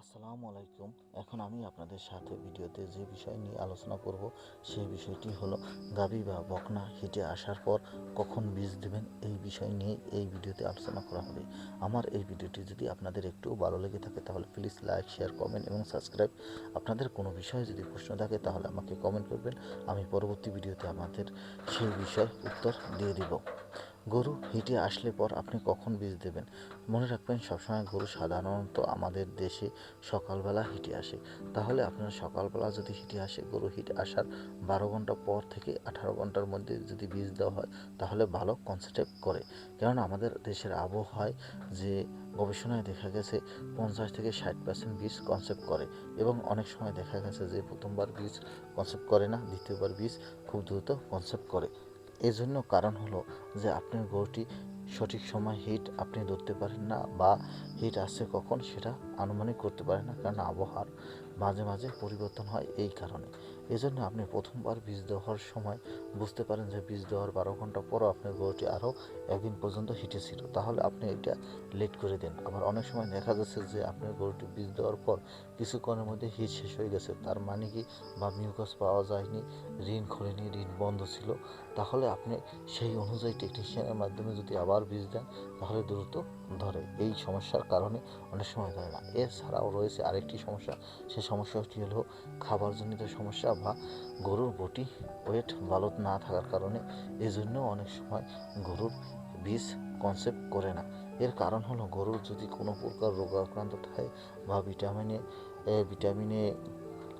আসসালামু আলাইকুম। এখন আমি আপনাদের সাথে ভিডিওতে যে বিষয় নিয়ে আলোচনা করব, সেই বিষয়টি হলো গাবি বা বকনা হিটে আসার পর কখন বীজ দেবেন? এই বিষয় নিয়ে এই ভিডিওতে আলোচনা করা হবে। আমার এই ভিডিওটি যদি আপনাদের একটু ভালো লেগে থাকে, তাহলে প্লিজ লাইক শেয়ার কমেন্ট এবং সাবস্ক্রাইব আপনাদের কোনো বিষয়ে যদি প্রশ্ন থাকে, তাহলে আমাকে কমেন্ট করবেন। আমি পরবর্তী ভিডিওতে আমাদের সেই বিষয় উত্তর দিয়ে দিব। গরু হিটে আসলে পর আপনি কখন বীজ দেবেন? মনে রাখবেন, সবসময় গরু সাধারণত আমাদের দেশে সকালবেলা হেঁটে আসে। তাহলে আপনার সকালবেলা যদি হেঁটে আসে, গরু হিটে আসার বারো ঘণ্টা পর থেকে আঠারো ঘণ্টার মধ্যে যদি বীজ দেওয়া হয়, তাহলে ভালো কনসেপ্ট করে। কারণ আমাদের দেশের আবহাওয়ায় যে গবেষণায় দেখা গেছে, পঞ্চাশ থেকে ষাট পার্সেন্ট বীজ কনসেপ্ট করে। এবং অনেক সময় দেখা গেছে যে প্রথমবার বীজ কনসেপ্ট করে না, দ্বিতীয়বার বীজ খুব দ্রুত কনসেপ্ট করে। এর জন্য কারণ হলো যে আপনার গরুটি সঠিক সময় হিট আপনি ধরতে পারেন না বা হিট আসছে কখন সেটা আনুমানিক করতে পারেন না, কারণ আবহাওয়ার মাঝে মাঝে পরিবর্তন হয় এই কারণে। এজন্য আপনি প্রথমবার বীজ দেওয়ার সময় বুঝতে পারেন যে বীজ দেওয়ার বারো ঘণ্টা পরও আপনার গরুটি আরও একদিন পর্যন্ত হিটে ছিল। তাহলে আপনি এটা লেট করে দেন। আবার অনেক সময় দেখা যাচ্ছে যে আপনার গরুটি বীজ দেওয়ার পর কিছুক্ষণের মধ্যে হিট শেষ হয়ে গেছে। তার মানে কি? বা মিউকাস পাওয়া যায়নি, ঋণ খোলেনি, ঋণ বন্ধ ছিল। তাহলে আপনি সেই অনুযায়ী টেকনিশিয়ানের মাধ্যমে যদি আবার বীজ দেন, তাহলে দ্রুত ধরে। এই সমস্যার কারণে অনেক সময় ধরে না। এছাড়াও রয়েছে আরেকটি সমস্যা। সেই সমস্যাটি হলো খাবারজনিত সমস্যা বা গরুর বটি, ওয়েট ভালো না থাকার কারণে। এজন্য অনেক সময় গরুর বীজ কনসেপ্ট করে না। এর কারণ হলো গরুর যদি কোনো প্রকার রোগাক্রান্ত থাকে বা ভিটামিনে ভিটামিনে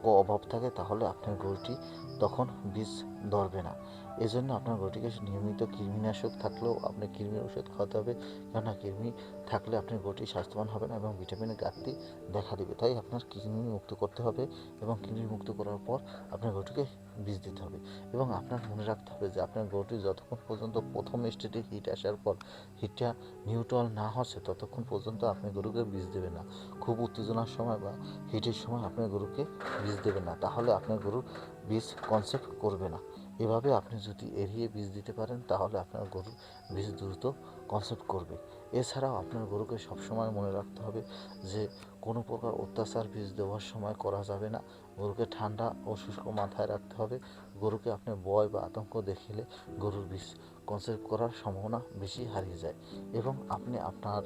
ও অভাব থাকে, তাহলে আপনার গরুটি তখন বীজ ধরবে না। এজন্য আপনার গরুটিকে নিয়মিত কৃমিনাশক থাকলেও আপনি কৃমির ওষুধ খাওয়াতে হবে। কেননা কৃমি থাকলে আপনার গরুটি স্বাস্থ্যবান হবে না এবং ভিটামিনের ঘাটতি দেখা দেবে। তাই আপনার কৃমি মুক্ত করতে হবে এবং কৃমি মুক্ত করার পর আপনার গরুটিকে বীজ দিতে হবে। এবং আপনার মনে রাখতে হবে যে আপনার গরুটি যতক্ষণ পর্যন্ত প্রথম স্টেজে হিট আসার পর হিটটা নিউট্রাল না হচ্ছে, ততক্ষণ পর্যন্ত আপনি গরুকে বীজ দেবেন না। খুব উত্তেজনার সময় বা হিটের সময় আপনার গরুকে বীজ দেবেন না, তাহলে আপনার গরু বীজ কনসেপ্ট করবে না। এভাবে আপনি যদি এড়িয়ে বীজ দিতে পারেন, তাহলে আপনার গরু বীজ দ্রুত কনসেপ্ট করবে। এছাড়াও আপনার গরুকে সবসময় মনে রাখতে হবে যে, কোনো প্রকার অত্যাচার বীজ দেওয়ার সময় করা যাবে না। গরুকে ঠান্ডা ও শুষ্ক মাথায় রাখতে হবে। গরুকে আপনি বয় বা আতঙ্ক দেখিলে গরুর বীজ কনসেপ্ট করার সম্ভাবনা বেশি হারিয়ে যায়। এবং আপনি আপনার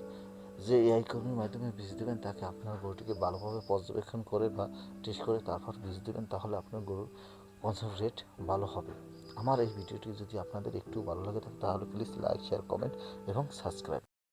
যে এআই কর্মীর মাধ্যমে বীজ দেবেন, তাকে আপনার গরুটিকে ভালোভাবে পর্যবেক্ষণ করে বা টেস্ট করে তারপর বীজ দেবেন, তাহলে আপনার গরুর কনসার্ভ রেট ভালো হবে। আমার এই ভিডিওটি যদি আপনাদের একটু ভালো লাগে থাকে, তাহলে প্লিজ লাইক শেয়ার কমেন্ট এবং সাবস্ক্রাইব